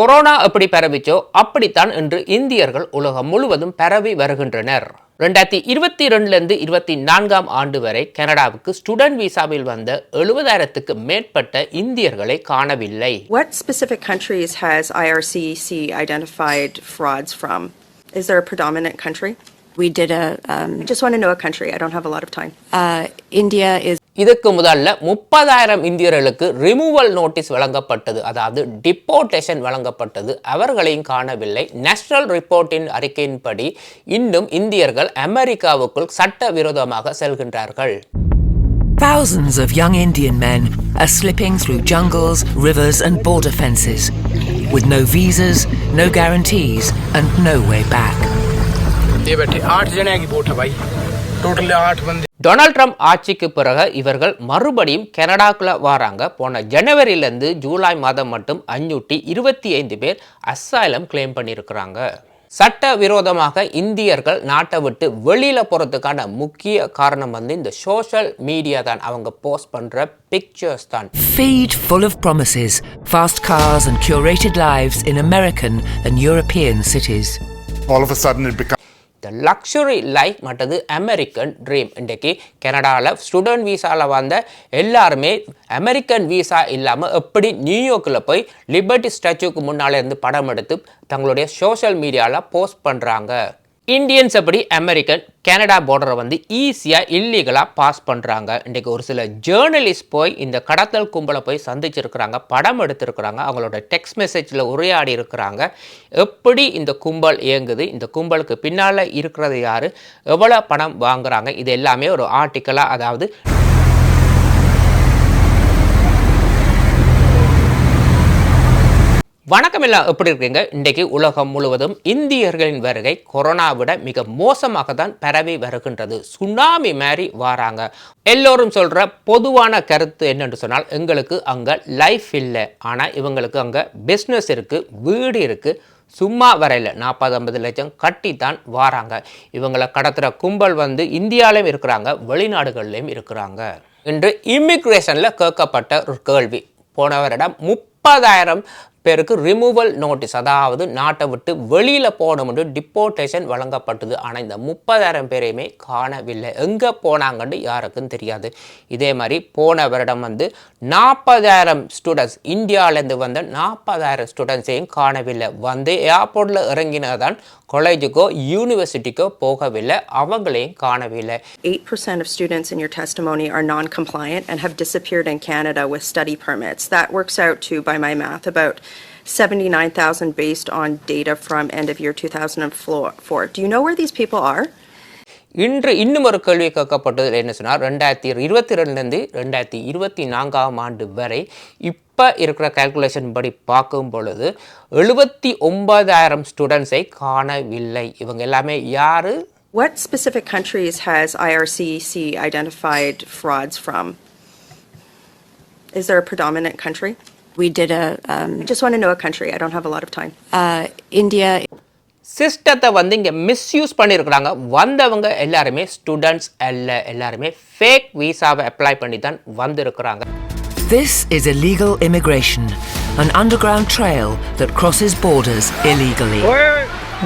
Corona எப்படி பரவிச்சோ அப்படித்தான் இன்று இந்தியர்கள் உலகம் முழுவதும் பரவி வருகின்றனர் ரெண்டாயிரத்தி இருபத்தி ரெண்டுலேருந்து இருபத்தி நான்காம் ஆண்டு வரை கனடாவுக்கு ஸ்டூடெண்ட் விசாவில் வந்த எழுபதாயிரத்துக்கு மேற்பட்ட இந்தியர்களை காணவில்லை What specific countries has IRCC identified frauds from? Is there a predominant country? We did a, um, I just want to know a country. I don't have a lot of time. uh, India is இதுக்கு முதல்ல முப்பதாயிரம் இந்தியர்களுக்கு removal notice வழங்கப்பட்டது அதாவது டிப்போர்டேஷன் வழங்கப்பட்டது அவர்களையும் காணவில்லை national ரிப்போர்ட்டின் அறிக்கையின்படி இன்னும் இந்தியர்கள் அமெரிக்காவுக்குள் சட்டவிரோதமாக செல்கின்றார்கள் Thousands of young Indian men are slipping through jungles, rivers, and border fences with no visas, no guarantees, and no way back. ये बैठे आठ जने की बोट है भाई Totally odd வந்து டொனால்ட் ட்ரம்ப் ஆட்சிக்கு பிறகு இவர்கள் மறுபடியும் கனடாக்குள்ள வராங்க. போன ஜனவரியிலேருந்து ஜூலை மாதம் மட்டும் அஞ்சூட்டி இருபத்தி ஐந்து பேர் அசாயிலம் கிளைம் பண்ணியிருக்கிறாங்க. சட்ட விரோதமாக இந்தியர்கள் நாட்டை விட்டு வெளியில் போகிறதுக்கான முக்கிய காரணம் வந்து இந்த சோஷியல் மீடியா தான். அவங்க போஸ்ட் பண்ணுற பிக்சர்ஸ் தான். Feed full of promises, fast cars and curated lives in American and European cities. All of a sudden it becomes the luxury life மற்றது அமெரிக்கன் ட்ரீம் இன்றைக்கு கனடாவில் ஸ்டூடெண்ட் வீசாவில் வந்த எல்லாருமே அமெரிக்கன் வீசா இல்லாமல் எப்படி நியூயார்க்கில் போய் லிபர்ட்டி ஸ்டாச்சுக்கு முன்னால் இருந்து படம் எடுத்து தங்களுடைய சோஷியல் மீடியாவில் போஸ்ட் பண்ணுறாங்க இந்தியன்ஸ் எப்படி அமெரிக்கன் கனடா பார்டரை வந்து ஈஸியாக இல்லீகலாக பாஸ் பண்ணுறாங்க இன்றைக்கு ஒரு சில ஜேர்னலிஸ்ட் போய் இந்த கடத்தல் கும்பலை போய் சந்திச்சிருக்கிறாங்க படம் எடுத்திருக்கிறாங்க அவங்களோட டெக்ஸ்ட் மெசேஜில் உரையாடி இருக்கிறாங்க. எப்படி இந்த கும்பல் இயங்குது இந்த கும்பலுக்கு பின்னால் இருக்கிறது யார் எவ்வளோ பணம் வாங்குறாங்க இது எல்லாமே ஒரு ஆர்டிக்கலாக அதாவது வணக்கம் எல்லாம் எப்படி இருக்கீங்க? இன்றைக்கு உலகம் முழுவதும் இந்தியர்களின் வருகை கொரோனா விட மிக மோசமாக தான் பரவி வருகின்றது. சுனாமி மாதிரி வராங்க. எல்லோரும் சொல்கிற பொதுவான கருத்து என்னென்று சொன்னால் எங்களுக்கு அங்கே லைஃப் இல்லை. ஆனால் இவங்களுக்கு அங்கே பிஸ்னஸ் இருக்குது வீடு இருக்குது சும்மா வரையில் நாற்பது ஐம்பது லட்சம் கட்டி தான் வாராங்க. இவங்களை கடத்துகிற கும்பல் வந்து இந்தியாவிலையும் இருக்கிறாங்க வெளிநாடுகள்லையும் இருக்கிறாங்க. இன்று இமிக்ரேஷனில் கேட்கப்பட்ட ஒரு கேள்வி. போன வருடம் முப்பதாயிரம் பேருக்கு ரிமூவல் நோட்டீஸ் அதாவது நாட்டை விட்டு வெளியில் போகணும்னு டிப்போர்டேஷன் வழங்கப்பட்டது. ஆனால் இந்த முப்பதாயிரம் பேரையுமே காணவில்லை. எங்கே போனாங்கன்னு யாருக்கும் தெரியாது. இதே மாதிரி போன வருடம் வந்து நாற்பதாயிரம் ஸ்டூடெண்ட்ஸ் இந்தியாவிலேருந்து வந்த நாற்பதாயிரம் ஸ்டூடெண்ட்ஸையும் காணவில்லை. வந்து ஏர்போர்ட்டில் இறங்கினதான் காலேஜுக்கோ யூனிவர்சிட்டிக்கோ போகவில்லை. அவங்களையும் காணவில்லை. 8% of students in your testimony are non compliant and have disappeared in Canada with study permits. That works out to, by my math, about 79,000 based on data from end of year 2004. Do you know where these people are? இன்று இன்னும் ஒரு கேள்வி கேட்கப்பட்டது என்ன சொன்னால் ரெண்டாயிரத்தி இருபத்தி ரெண்டுலேருந்து ரெண்டாயிரத்தி இருபத்தி நான்காம் ஆண்டு வரை இப்போ இருக்கிற கால்குலேஷன் படி பார்க்கும் பொழுது எழுபத்தி ஒன்பதாயிரம் ஸ்டூடெண்ட்ஸை காணவில்லை இவங்க எல்லாமே யாரு What specific countries has IRCC identified frauds from? Is there a predominant country? We did a, um, I just want to know a country. I don't have a lot of time. uh, India சிஸ்டத்தை வந்து இங்கே misuse பண்ணியிருக்கிறாங்க வந்தவங்க எல்லாருமே students அல்ல எல்லாருமே fake வீசாவை apply பண்ணி தான் வந்திருக்கிறாங்க This is illegal immigration, an underground trail that crosses borders illegally.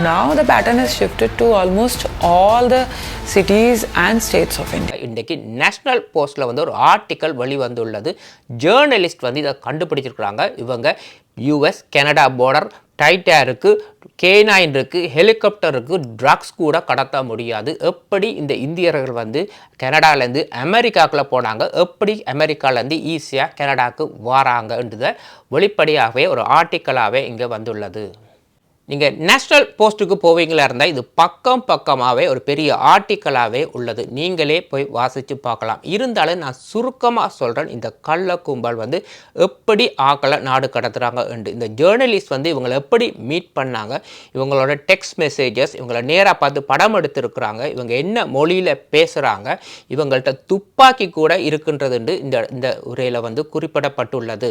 Now the pattern has shifted to almost all the cities and states of India. இன்றைக்கு நேஷனல் போஸ்ட்டில் வந்து ஒரு ஆர்டிக்கல் வெளிவந்துள்ளது. ஜேர்னலிஸ்ட் வந்து இதை கண்டுபிடிச்சிருக்கிறாங்க. இவங்க யூஎஸ் கனடா பார்டர் டைட்டேருக்கு கேனாயின் இருக்குது ஹெலிகாப்டர் ட்ரக்ஸ் கூட கடத்த முடியாது. எப்படி இந்த இந்தியர்கள் வந்து கனடாலேருந்து அமெரிக்காக்குள்ள போனாங்க? எப்படி அமெரிக்காலேருந்து ஈஸியாக கனடாவுக்கு வராங்கன்றதை வெளிப்படையாகவே ஒரு ஆர்டிக்கலாகவே இங்கே வந்துள்ளது. நீங்கள் நேஷ்னல் போஸ்ட்டுக்கு போவீங்களா இருந்தால் இது பக்கம் பக்கமாகவே ஒரு பெரிய ஆர்டிக்கலாகவே உள்ளது. நீங்களே போய் வாசித்து பார்க்கலாம். இருந்தாலும் நான் சுருக்கமாக சொல்கிறேன் இந்த கள்ள கும்பல் வந்து எப்படி ஆக்களை நாடு கடத்துகிறாங்க என்று. இந்த ஜேர்னலிஸ்ட் வந்து இவங்களை எப்படி மீட் பண்ணாங்க இவங்களோட டெக்ஸ்ட் மெசேஜஸ் இவங்களை நேராக பார்த்து படம் எடுத்திருக்கிறாங்க இவங்க என்ன மொழியில் பேசுகிறாங்க இவங்கள்ட்ட துப்பாக்கி கூட இருக்கின்றதுன்னு இந்த இந்த உரையில் வந்து குறிப்பிடப்பட்டுள்ளது.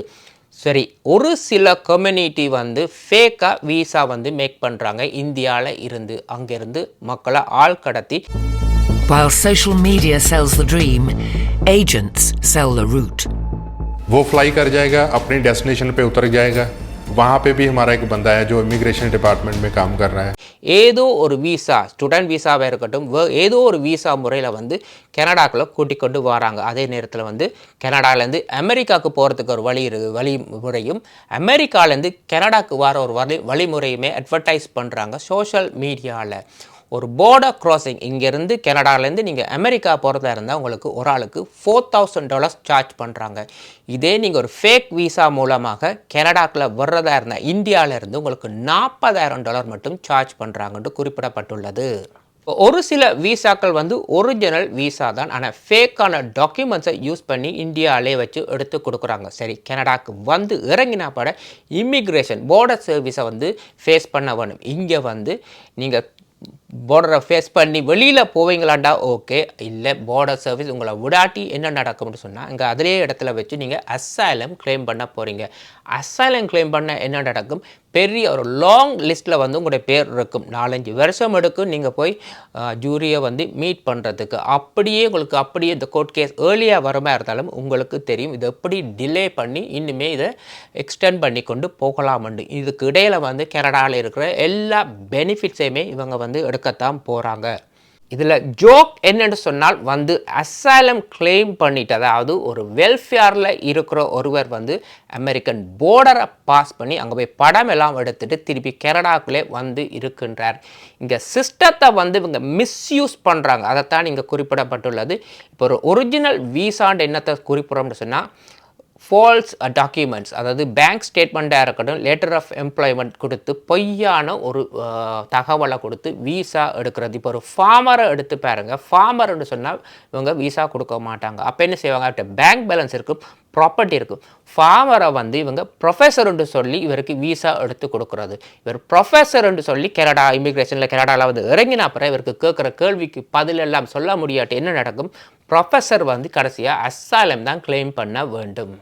சரி ஒரு சில கம்யூனிட்டி வந்து ஃபேக்காக வீசா வந்து மேக் பண்ணுறாங்க இந்தியாவில் இருந்து அங்கேருந்து மக்களை ஆள் கடத்தி While social media sells the dream, agents sell the route. वो फ्लाई कर जाएगा अपनी डेस्टिनेशन पे उतर जाएगा वहाँ पे भी हमारा एक बंदा है जो इमिग्रेशन डिपार्टमेंट में काम कर रहा है ஏதோ ஒரு விசா ஸ்டூடெண்ட் விசாவாக இருக்கட்டும் ஏதோ ஒரு விசா முறையில் வந்து கனடாக்குள்ளே கூட்டிக் கொண்டு வராங்க. அதே நேரத்தில் வந்து கனடாலேருந்து அமெரிக்காவுக்கு போகிறதுக்கு ஒரு வழி இருக்கு வழிமுறையும் அமெரிக்காலேருந்து கனடாக்கு வர ஒரு வழி வழிமுறையுமே அட்வர்டைஸ் பண்ணுறாங்க சோஷியல் மீடியாவில் ஒரு போர்டர் crossing இங்கேருந்து கனடாலேருந்து நீங்கள் அமெரிக்கா போகிறதா இருந்தால் உங்களுக்கு ஒரு ஆளுக்கு ஃபோர் தௌசண்ட் டாலர்ஸ் சார்ஜ் பண்ணுறாங்க இதே நீங்கள் ஒரு ஃபேக் விசா மூலமாக கனடாக்குள்ளே வர்றதா இருந்தால் இந்தியாவிலேருந்து உங்களுக்கு நாற்பதாயிரம் டாலர் மட்டும் சார்ஜ் பண்ணுறாங்கன்ட்டு குறிப்பிடப்பட்டுள்ளது. ஒரு சில விசாக்கள் வந்து ஒரிஜினல் விசா தான். ஆனால் ஃபேக்கான டாக்குமெண்ட்ஸை யூஸ் பண்ணி இந்தியாவிலே வச்சு எடுத்து கொடுக்குறாங்க. சரி கனடாக்கு வந்து இறங்கினா பட இமிக்ரேஷன் போர்டர் சர்வீஸை வந்து ஃபேஸ் பண்ண வேணும். இங்கே வந்து நீங்கள் பார்டரை ஃபேஸ் பண்ணி வெளியில் போவீங்களாண்டா? ஓகே இல்லை பார்டர் சர்வீஸ் உங்களை விடாட்டி என்ன நடக்கும்னு சொன்னால் இங்கே அதிலே இடத்துல வச்சு நீங்கள் அசைலம் கிளைம் பண்ண போகிறீங்க அசைலம் கிளைம் பண்ண என்ன நடக்கும்? பெரிய ஒரு லாங் லிஸ்ட்டில் வந்து உங்களுடைய பேர் இருக்கும். நாலஞ்சு வருஷம் எடுக்கும் நீங்கள் போய் ஜூரியை வந்து மீட் பண்ணுறதுக்கு அப்படியே உங்களுக்கு அப்படியே இந்த கோர்ட் கேஸ் ஏர்லியாக வரமா இருந்தாலும் உங்களுக்கு தெரியும். இதை எப்படி டிலே பண்ணி இன்னுமே இதை எக்ஸ்டெண்ட் பண்ணி கொண்டு போகலாம்னு. இதுக்கு இடையில் வந்து கனடாவில் இருக்கிற எல்லா பெனிஃபிட்ஸையுமே இவங்க வந்து எடுக்கத்தான் போகிறாங்க இதில் ஜோக் என்னென்னு சொன்னால் வந்து அசாலம் கிளைம் பண்ணிட்டு அதாவது ஒரு வெல்ஃபேரில் இருக்கிற ஒருவர் வந்து அமெரிக்கன் போர்டரை பாஸ் பண்ணி அங்கே போய் படம் எல்லாம் எடுத்துட்டு திருப்பி கனடாக்குள்ளே வந்து இருக்கின்றார். இங்கே சிஸ்டத்தை வந்து இவங்க மிஸ்யூஸ் பண்ணுறாங்க அதைத்தான் இங்கே குறிப்பிடப்பட்டுள்ளது. இப்போ ஒரு ஒரிஜினல் வீசாண்டு என்னத்தை குறிப்பிடோம்னு சொன்னால் ஃபால்ஸ் டாக்குமெண்ட்ஸ் uh, அதாவது பேங்க் ஸ்டேட்மெண்ட்டாக இருக்கட்டும் லெட்டர் ஆஃப் எம்ப்ளாய்மெண்ட் கொடுத்து பொய்யான ஒரு uh, தகவலை கொடுத்து வீசா எடுக்கிறது. இப்போ ஒரு ஃபார்மரை எடுத்து பாருங்க. ஃபார்மர்னு சொன்னால் இவங்க வீசா கொடுக்க மாட்டாங்க. அப்போ என்ன செய்வாங்க? அவர்கிட்ட பேங்க் பேலன்ஸ் இருக்கும் ப்ராப்பர்ட்டி இருக்கும். ஃபார்மரை வந்து இவங்க ப்ரொஃபஸர்னு சொல்லி இவருக்கு வீசா எடுத்து கொடுக்குறது. இவர் ப்ரொஃபஸர்னு சொல்லி கனடா இமிக்ரேஷனில் கனடாவில் வந்து இறங்கின அப்புறம் இவருக்கு கேட்குற கேள்விக்கு பதில் எல்லாம் சொல்ல முடியாட்டு என்ன நடக்கும்? ப்ரொஃபஸர் வந்து கடைசியாக அசாலம் தான் கிளைம் பண்ண வேண்டும்.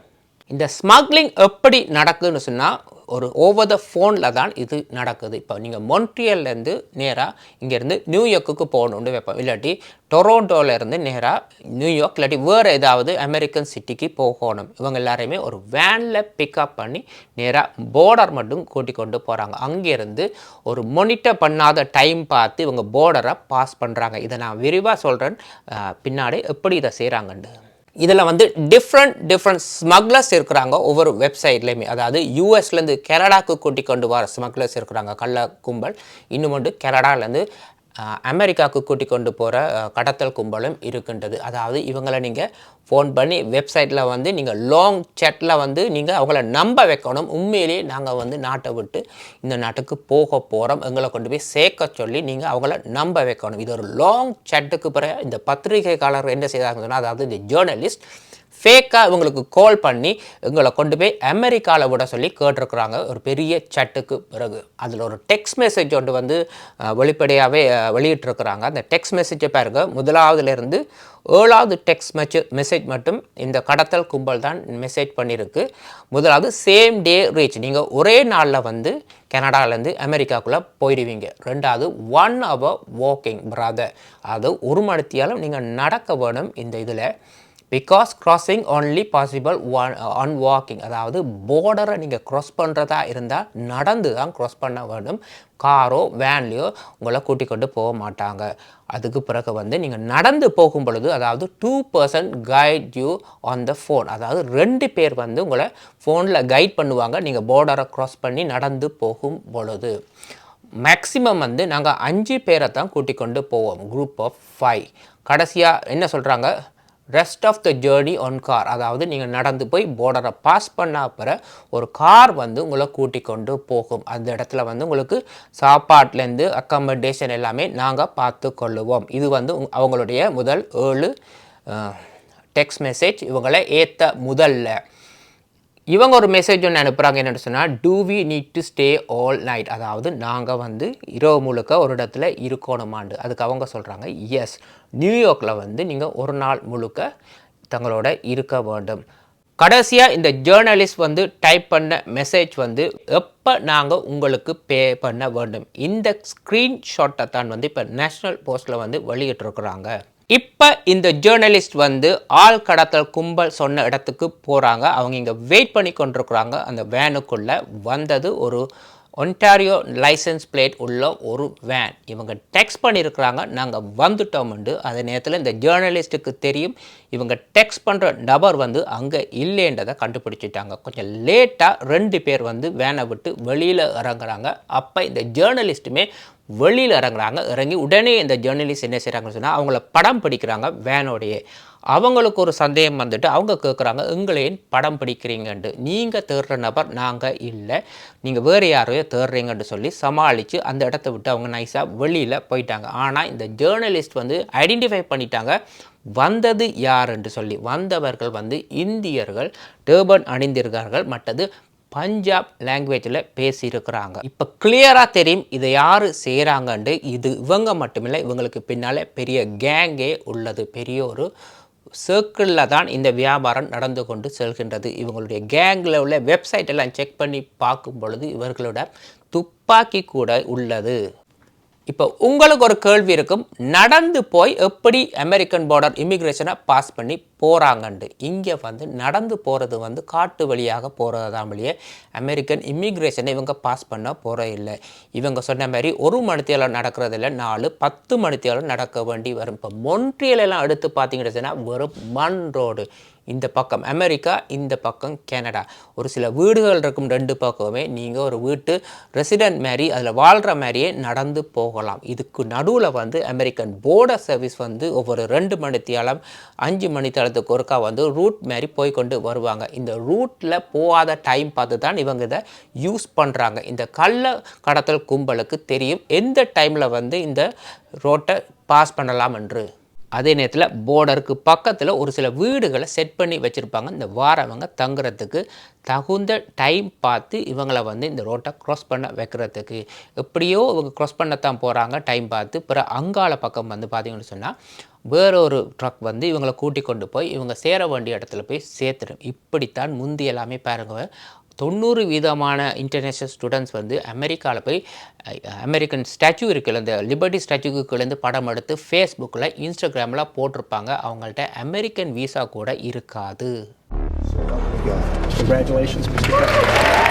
இந்த ஸ்மக்லிங் எப்படி நடக்குதுன்னு சொன்னால் ஒரு ஓவர் த ஃபோனில் தான் இது நடக்குது. இப்போ நீங்கள் மொன்ட்ரியல்லேருந்து நேராக இங்கேருந்து நியூயார்க்குக்கு போகணுன்னு வைப்போம். இல்லாட்டி டொரோண்டோலேருந்து நேராக நியூயார்க் இல்லாட்டி வேறு ஏதாவது அமெரிக்கன் சிட்டிக்கு போகணும். இவங்க எல்லாரையுமே ஒரு வேனில் பிக்கப் பண்ணி நேராக போர்டர் மட்டும் கூட்டி கொண்டு போகிறாங்க அங்கேருந்து ஒரு மொனிட்டர் பண்ணாத டைம் பார்த்து இவங்க போர்டரை பாஸ் பண்ணுறாங்க இதை நான் விரிவாக சொல்கிறேன் பின்னாடி எப்படி இதை செய்கிறாங்கன்ட்டு இதில் வந்து டிஃப்ரெண்ட் டிஃப்ரெண்ட் ஸ்மக்லர்ஸ் இருக்கிறாங்க ஒவ்வொரு வெப்சைட்லேயுமே அதாவது யூஎஸ்லேருந்து கனடாக்கு கூட்டி கொண்டு வர ஸ்மக்லர்ஸ் இருக்கிறாங்க. கள்ள கும்பல் இன்னும் ஒன்று கனடாலேருந்து அமெரிக்காவுக்கு கூட்டி கொண்டு போகிற கடத்தல் கும்பலும் இருக்கின்றது. அதாவது இவங்களை நீங்கள் ஃபோன் பண்ணி வெப்சைட்டில் வந்து நீங்கள் லாங் சேட்டில் வந்து நீங்கள் அவங்கள நம்ப வைக்கணும். உண்மையிலேயே நாங்கள் வந்து நாட்டை விட்டு இந்த நாட்டுக்கு போக போகிறோம் எங்களை கொண்டு போய் சேர்க்க சொல்லி நீங்கள் அவங்கள நம்ப வைக்கணும். இது ஒரு லாங் சேட்டுக்கு பிறகு இந்த பத்திரிகைக்காரர் என்ன செய்தாங்கன்னு சொன்னால் அதாவது இந்த ஜேர்னலிஸ்ட் ஃபேக்காக இவங்களுக்கு கால் பண்ணி இவங்களை கொண்டு போய் அமெரிக்காவில் விட சொல்லி கேட்டிருக்கிறாங்க. ஒரு பெரிய சட்டுக்கு பிறகு. அதில் ஒரு டெக்ஸ்ட் மெசேஜ் ஒன்று வந்து வெளிப்படையாகவே வெளியிட்டிருக்கிறாங்க. அந்த டெக்ஸ்ட் மெசேஜை பாருங்க. முதலாவதுலேருந்து ஏழாவது டெக்ஸ்ட் மெச்சு மெசேஜ் மட்டும் இந்த கடத்தல் கும்பல் தான் மெசேஜ் பண்ணியிருக்கு. முதலாவது சேம் டே ரீச் நீங்கள் ஒரே நாளில் வந்து கனடாலேருந்து அமெரிக்காக்குள்ளே போயிடுவீங்க ரெண்டாவது ஒன் ஹவர் வாக்கிங் பிரதர் அது ஒரு மணித்தியாலும் நீங்கள் நடக்க வேணும் இந்த இதில். Because crossing only possible one on walking அதாவது போர்டரை நீங்கள் க்ராஸ் பண்ணுறதா இருந்தால் நடந்து தான் க்ராஸ் பண்ண வேண்டும். காரோ வேன்லேயோ உங்களை கூட்டிக் கொண்டு போக மாட்டாங்க. அதுக்கு பிறகு வந்து நீங்கள் நடந்து போகும் பொழுது அதாவது two persons guide you on the phone அதாவது ரெண்டு பேர் வந்து உங்களை ஃபோனில் கைட் பண்ணுவாங்க. நீங்கள் போர்டரை க்ராஸ் பண்ணி நடந்து போகும் பொழுது. மேக்ஸிமம் வந்து நாங்கள் அஞ்சு பேரை தான் கூட்டிக் கொண்டு போவோம். குரூப் ஆஃப் ஃபைவ் கடைசியாக என்ன சொல்கிறாங்க rest of the journey one car அதாவது நீங்கள் நடந்து போய் போர்டரை பாஸ் பண்ண அப்புறம் ஒரு கார் வந்து உங்களை கூட்டி கொண்டு போகும். அந்த இடத்துல வந்து உங்களுக்கு சாப்பாட்லேருந்து அக்காமடேஷன் எல்லாமே நாங்கள் பார்த்து கொள்ளுவோம் இது வந்து அவங்களுடைய முதல் ஏழு டெக்ஸ்ட் மெசேஜ் இவங்களை ஏற்ற முதல்ல. இவங்க ஒரு மெசேஜ் ஒன்று அனுப்புகிறாங்க என்னென்னு சொன்னால் do we need to stay all night அதாவது நாங்கள் வந்து இரவு முழுக்க ஒரு இடத்துல இருக்கணுமாண்டு. அதுக்கு அவங்க சொல்கிறாங்க எஸ் நியூயார்க்கில் வந்து நீங்கள் ஒரு நாள் முழுக்க தங்களோட இருக்க வேண்டும். கடைசியாக இந்த ஜேர்னலிஸ்ட் வந்து டைப் பண்ண மெசேஜ் வந்து எப்போ நாங்கள் உங்களுக்கு பே பண்ண வேண்டும்? இந்த ஸ்க்ரீன்ஷாட்டை தான் வந்து இப்போ நேஷ்னல் போஸ்ட்டில் வந்து வெளியிட்டிருக்கிறாங்க. இப்போ இந்த ஜேர்னலிஸ்ட் வந்து ஆள் கடத்தல் கும்பல் சொன்ன இடத்துக்கு போகிறாங்க அவங்க இங்கே வெயிட் பண்ணி கொண்டிருக்கிறாங்க. அந்த வேனுக்குள்ளே வந்தது ஒரு ஒன்டாரியோ லைசன்ஸ் பிளேட் உள்ள ஒரு வேன் இவங்க டெக்ஸ்ட் பண்ணியிருக்கிறாங்க நாங்கள் வந்துட்டோம்ண்டு அதே நேரத்தில் இந்த ஜேர்னலிஸ்ட்டுக்கு தெரியும். இவங்க டெக்ஸ்ட் பண்ணுற நபர் வந்து அங்கே இல்லைன்றதை கண்டுபிடிச்சிட்டாங்க. கொஞ்சம் லேட்டாக ரெண்டு பேர் வந்து வேனை விட்டு வெளியில் இறங்குறாங்க. அப்போ இந்த ஜேர்னலிஸ்ட்டுமே வெளியில் இறங்குறாங்க. இறங்கி உடனே இந்த ஜேர்னலிஸ்ட் என்ன செய்கிறாங்கன்னு சொன்னால் அவங்கள படம் பிடிக்கிறாங்க வேனோடையே அவங்களுக்கு ஒரு சந்தேகம் வந்துட்டு அவங்க கேட்குறாங்க எங்களையும் படம் பிடிக்கிறீங்கன்ட்டு. நீங்கள் தேடுற நபர் நாங்கள் இல்லை. நீங்கள் வேறு யாரையோ தேடுறீங்கன்ட்டு சொல்லி சமாளித்து அந்த இடத்த விட்டு அவங்க நைஸாக வெளியில் போயிட்டாங்க. ஆனால் இந்த ஜேர்னலிஸ்ட் வந்து ஐடென்டிஃபை பண்ணிட்டாங்க. வந்தது யார் என்று சொல்லி வந்தவர்கள் வந்து இந்தியர்கள் டேபன் அணிந்திருக்கார்கள் மற்றது பஞ்சாப் லாங்குவேஜில் பேசியிருக்கிறாங்க. இப்போ கிளியராக தெரியும் இதை யார் செய்கிறாங்கன்ட்டு இது இவங்க மட்டுமில்லை இவங்களுக்கு பின்னால் பெரிய கேங்கே உள்ளது. பெரிய ஒரு சர்க்கிளில் தான் இந்த வியாபாரம் நடந்து கொண்டு செல்கின்றது. இவங்களுடைய கேங்கில் உள்ள வெப்சைட் எல்லாம் செக் பண்ணி பார்க்கும் பொழுது இவர்களோட துப்பாக்கி கூட உள்ளது. இப்போ உங்களுக்கு ஒரு கேள்வி இருக்கும். நடந்து போய் எப்படி அமெரிக்கன் பார்டர் இமிக்ரேஷனை பாஸ் பண்ணி போகிறாங்கன்ட்டு இங்கே வந்து நடந்து போகிறது வந்து காட்டு வழியாக போகிறதாம் வழியே. அமெரிக்கன் இமிக்ரேஷனை இவங்க பாஸ் பண்ண போகிற இல்லை. இவங்க சொன்ன மாதிரி ஒரு மணித்தியாலம் நடக்கிறது இல்லை. நாலு பத்து மணித்தியாலம் நடக்க வேண்டி வரும். இப்போ மொன்ட்ரியலெல்லாம் எடுத்து பார்த்தீங்கன்னா வெறும் மண் ரோடு இந்த பக்கம் அமெரிக்கா இந்த பக்கம் கனடா. ஒரு சில வீடுகள் இருக்கும் ரெண்டு பக்கமே. நீங்கள் ஒரு வீட்டு ரெசிடென்ட் மாதிரி அதில் வாழ்கிற மாதிரியே நடந்து போகலாம். இதுக்கு நடுவில் வந்து அமெரிக்கன் போர்டர் சர்வீஸ் வந்து ஒவ்வொரு ரெண்டு மணித்தியாலம் அஞ்சு மணித்தியாலத்துக்கு ஒருக்கா வந்து ரூட் மாதிரி போய் கொண்டு வருவாங்க. இந்த ரூட்டில் போகாத டைம் பார்த்து தான் இவங்க இதை யூஸ் பண்ணுறாங்க இந்த கள்ள கடத்தல் கும்பலுக்கு தெரியும். எந்த டைமில் வந்து இந்த ரோட்டை பாஸ் பண்ணலாம் என்று? அதே நேரத்தில் போர்டருக்கு பக்கத்தில் ஒரு சில வீடுகளை செட் பண்ணி வச்சுருப்பாங்க. இந்த வாரவங்க தங்குறதுக்கு தகுந்த டைம் பார்த்து இவங்களை வந்து இந்த ரோட்டை க்ராஸ் பண்ண வைக்கிறதுக்கு. எப்படியோ இவங்க க்ராஸ் பண்ணத்தான் போகிறாங்க டைம் பார்த்து. பிற அங்காள பக்கம் வந்து பார்த்தீங்கன்னு சொன்னால் வேறொரு ட்ரக் வந்து இவங்களை கூட்டி கொண்டு போய் இவங்க சேர வேண்டிய இடத்துல போய் சேர்த்துடும். இப்படித்தான் முந்தி எல்லாமே பாருங்க. தொண்ணூறு வீதமான இன்டர்நேஷ்னல் ஸ்டூடெண்ட்ஸ் வந்து அமெரிக்காவில் போய் அமெரிக்கன் ஸ்டாச்சு இருக்குல்ல இந்த லிபர்ட்டி ஸ்டாச்சுக்குலேருந்து படம் எடுத்து ஃபேஸ்புக்கில் இன்ஸ்டாகிராமில் போட்டிருப்பாங்க அவங்கள்ட்ட அமெரிக்கன் விசா கூட இருக்காது Congratulations, Mr. President.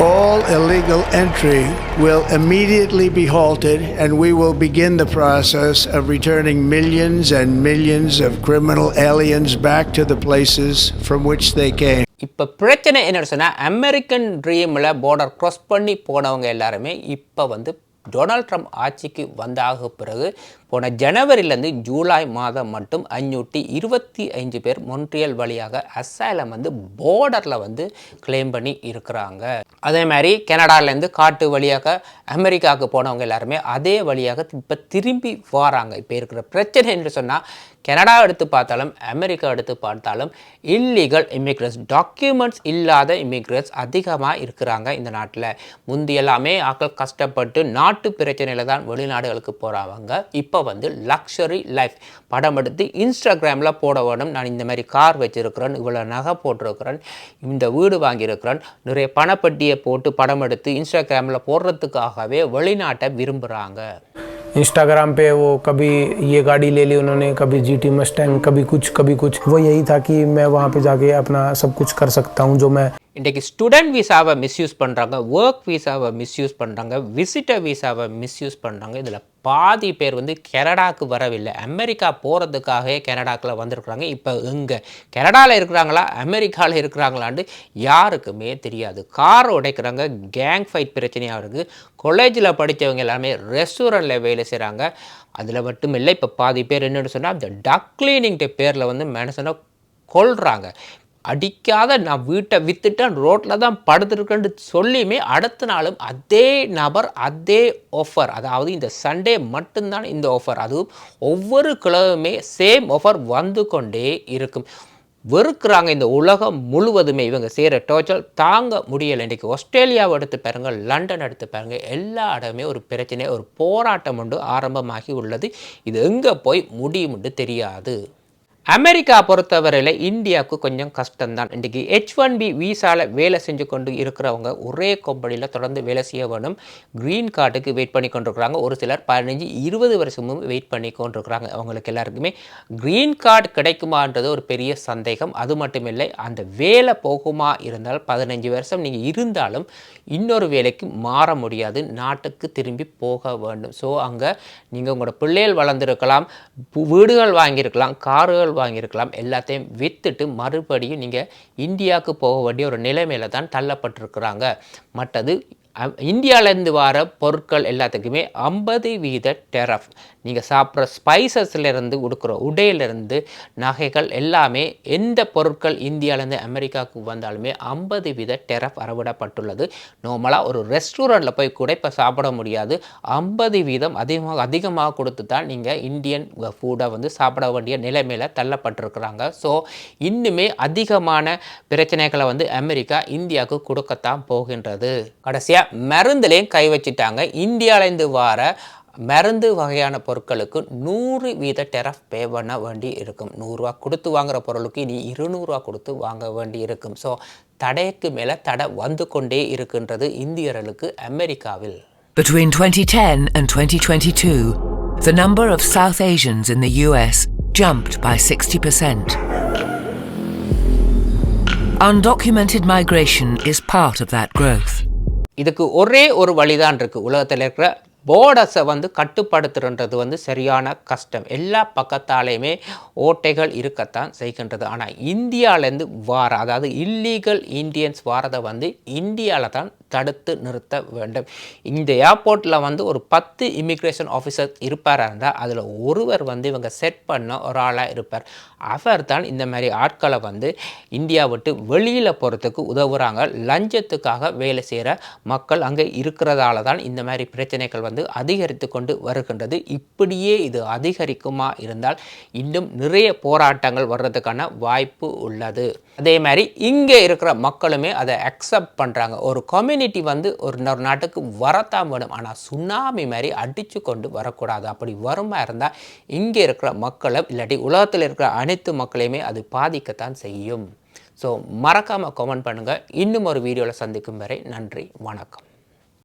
All illegal entry will immediately be halted, and we will begin the process of returning millions and millions of criminal aliens back to the places from which they came. இப்போ பிரச்சனை என்னென்னு சொன்னால் American ட்ரீமில் border cross பண்ணி போனவங்க எல்லாருமே இப்போ வந்து Donald Trump ஆட்சிக்கு வந்தாக பிறகு போன ஜனவரியிலேருந்து ஜூலை மாதம் மட்டும் அஞ்சூட்டி இருபத்தி ஐந்து பேர் மொன்ட்ரியல் வழியாக அசாலம் வந்து பார்டரில் வந்து கிளைம் பண்ணி இருக்கிறாங்க. அதே மாதிரி கனடாலேருந்து காட்டு வழியாக அமெரிக்காவுக்கு போனவங்க எல்லாருமே அதே வழியாக இப்போ திரும்பி வராங்க. இப்போ இருக்கிற பிரச்சனை என்று சொன்னால் கனடா எடுத்து பார்த்தாலும் அமெரிக்கா எடுத்து பார்த்தாலும் இல்லீகல் இமிக்ரஸ் டாக்குமெண்ட்ஸ் இல்லாத இமிக்ரஸ் அதிகமாக இருக்கிறாங்க இந்த நாட்டில். முந்தி எல்லாமே ஆக்கள் கஷ்டப்பட்டு நாட்டு பிரச்சனையில் தான் வெளிநாடுகளுக்கு போகிறவங்க இப்போ வந்து லக்ஸரி லைஃப் படம் எடுத்து இன்ஸ்டாகிராமில் போட வேணும் நான் இந்த மாதிரி கார் வச்சுருக்கிறேன் இவ்வளோ நகை போட்டிருக்கிறேன் இந்த வீடு வாங்கியிருக்கிறேன் நிறைய பணப்பட்டியை போட்டு படம் எடுத்து இன்ஸ்டாகிராமில் போடுறதுக்காகவே வெளிநாட்டை விரும்புகிறாங்க इंस्टाग्राम पे वो कभी ये गाड़ी ले ली उन्होंने कभी जी टी मस्टैंग कभी कुछ कभी कुछ वो यही था कि मैं वहाँ पे जाके अपना सब कुछ कर सकता हूँ जो मैं இன்றைக்கு ஸ்டூடெண்ட் விசாவை மிஸ்யூஸ் பண்ணுறாங்க ஒர்க் விசாவை மிஸ்யூஸ் பண்ணுறாங்க விசிட்டர் விசாவை மிஸ்யூஸ் பண்ணுறாங்க இதில் பாதி பேர் வந்து கனடாவுக்கு வரவில்லை. அமெரிக்கா போகிறதுக்காகவே கனடாக்கில் வந்திருக்கிறாங்க. இப்போ எங்கே? கனடாவில் இருக்கிறாங்களா? அமெரிக்காவில் இருக்கிறாங்களான்னு யாருக்குமே தெரியாது. கார் உடைக்கிறாங்க கேங் ஃபைட் பிரச்சனையாக இருக்குது காலேஜில் படித்தவங்க எல்லாமே ரெஸ்டாரண்ட்டில் வேலை செய்கிறாங்க அதில் மட்டும் இல்லை இப்போ பாதி பேர் என்னென்னு சொன்னால் இந்த டக் கிளீனிங்ட்ட பேரில் வந்து மனுஷனை கொள்கிறாங்க அடிக்காத நான் வீட்டை வித்துட்டேன் ரோட்டில் தான் படுத்துருக்கேன்னு சொல்லியுமே அடுத்த நாளும் அதே நபர் அதே ஆஃபர் அதாவது இந்த சண்டே மட்டும்தான் இந்த ஆஃபர் அதுவும் ஒவ்வொரு கிழமையுமே சேம் ஆஃபர் வந்து கொண்டே இருக்கும். வெறுக்கிறாங்க இந்த உலகம் முழுவதுமே. இவங்க செய்கிற டோச்சல் தாங்க முடியலை இன்றைக்கி. ஆஸ்திரேலியாவை எடுத்து பாருங்க லண்டன் எடுத்து பாருங்க எல்லா இடமே ஒரு பிரச்சனை ஒரு போராட்டம் ஒன்று ஆரம்பமாகி உள்ளது. இது எங்கே போய் முடியும்னு தெரியாது. அமெரிக்கா பொறுத்தவரையில் இந்தியாவுக்கு கொஞ்சம் கஷ்டம்தான். இன்றைக்கி ஹெச் ஒன் பி வீசாவில் வேலை செஞ்சு கொண்டு இருக்கிறவங்க ஒரே கம்பெனியில் தொடர்ந்து வேலை செய்ய வேணும். க்ரீன் கார்டுக்கு வெயிட் பண்ணி கொண்டிருக்கிறாங்க. ஒரு சிலர் பதினஞ்சு இருபது வருஷமும் வெயிட் பண்ணி கொண்டிருக்கிறாங்க. அவங்களுக்கு எல்லாருக்குமே க்ரீன் கார்டு கிடைக்குமான்றது ஒரு பெரிய சந்தேகம். அது மட்டும் இல்லை அந்த வேலை போகுமா இருந்தால் பதினஞ்சு வருஷம் நீங்கள் இருந்தாலும் இன்னொரு வேலைக்கு மாற முடியாது. நாட்டுக்கு திரும்பி போக வேண்டும். ஸோ அங்கே நீங்கள் உங்களோட பிள்ளைகள் வளர்ந்துருக்கலாம் வீடுகள் வாங்கியிருக்கலாம் கார்கள் வாங்கியிருக்கலாம். எல்லாத்தையும் விற்றுட்டு மறுபடியும் நீங்கள் இந்தியாவுக்கு போக வேண்டிய ஒரு நிலைமையில தான் தள்ளப்பட்டிருக்கிறாங்க. மற்றது இந்தியாவிலேருந்து வர பொருட்கள் எல்லாத்துக்குமே ஐம்பது வீத டெரஃப் நீங்கள் சாப்பிட்ற ஸ்பைசஸ்லேருந்து கொடுக்குற உடையிலேருந்து நகைகள் எல்லாமே எந்த பொருட்கள் இந்தியாவிலேருந்து அமெரிக்காவுக்கு வந்தாலுமே ஐம்பது வீத டெரஃப் அறவிடப்பட்டுள்ளது. நார்மலாக ஒரு ரெஸ்டாரண்ட்டில் போய் கூட இப்போ சாப்பிட முடியாது. ஐம்பது வீதம் அதிகமாக அதிகமாக கொடுத்து தான் நீங்கள் இந்தியன் ஃபுட்டை வந்து சாப்பிட வேண்டிய நிலைமையில் தள்ளப்பட்டிருக்கிறாங்க. ஸோ இன்னுமே அதிகமான பிரச்சனைகளை வந்து அமெரிக்கா இந்தியாவுக்கு கொடுக்கத்தான் போகின்றது. கடைசியாக மருந்துலேயும் கை வச்சுட்டாங்க. இந்தியாவிலேருந்து வர மருந்து வகையான பொருட்களுக்கு நூறு வீத டெரஃப் பே பண்ண வேண்டி இருக்கும் நூறுரூவா கொடுத்து வாங்குற பொருளுக்கு இனி இருநூறுவா கொடுத்து வாங்க வேண்டி இருக்கும் ஸோ தடைக்கு மேலே தடை வந்து கொண்டே இருக்கின்றது இந்தியர்களுக்கு அமெரிக்காவில் Between 2010 and 2022, the number of South Asians in the US jumped by 60%. Undocumented migration is part of that growth. இதுக்கு ஒரே ஒரு வழிதான் இருக்குது உலகத்தில் இருக்கிற போர்டர்ஸை வந்து கட்டுப்படுத்துறது வந்து சரியான கஷ்டம். எல்லா பக்கத்தாலேயுமே ஓட்டைகள் இருக்கத்தான் செய்கின்றது. ஆனால் இந்தியாவிலேருந்து வார அதாவது இல்லீகல் இந்தியன்ஸ் வாரதை வந்து இந்தியாவில் தான் தடுத்து நிறுத்த வேண்டும். இந்த ஏர்போர்ட்டில் வந்து ஒரு பத்து இமிக்ரேஷன் ஆஃபீஸர் இருப்பாராக இருந்தால் அதில் ஒருவர் வந்து இவங்க செட் பண்ண ஒரு ஆளாக இருப்பார். அவர் தான் இந்த மாதிரி ஆட்களை வந்து இந்தியா விட்டு வெளியில் போகிறதுக்கு உதவுறாங்க. லஞ்சத்துக்காக வேலை செய்கிற மக்கள் அங்கே இருக்கிறதால தான் இந்த மாதிரி பிரச்சனைகள் வந்து அதிகரித்து கொண்டு வருகின்றது. இப்படியே இது அதிகரிக்குமா இருந்தால் இன்னும் நிறைய போராட்டங்கள் வர்றதுக்கான வாய்ப்பு உள்ளது. அதே மாதிரி இங்கே இருக்கிற மக்களுமே அதை அக்செப்ட் பண்ணுறாங்க ஒரு கம்யூனிட்டி வந்து ஒரு இன்னொரு நாட்டுக்கு வரத்தான் வேணும். ஆனால் சுனாமி மாதிரி அடித்து கொண்டு வரக்கூடாது. அப்படி வருமா இருந்தால் இங்கே இருக்கிற மக்களை இல்லாட்டி உலகத்தில் இருக்கிற அனைத்து மக்களையுமே அது பாதிக்கத்தான் செய்யும். ஸோ மறக்காமல் கமெண்ட் பண்ணுங்கள் இன்னும் ஒரு வீடியோவில் சந்திக்கும் வரை நன்றி வணக்கம்.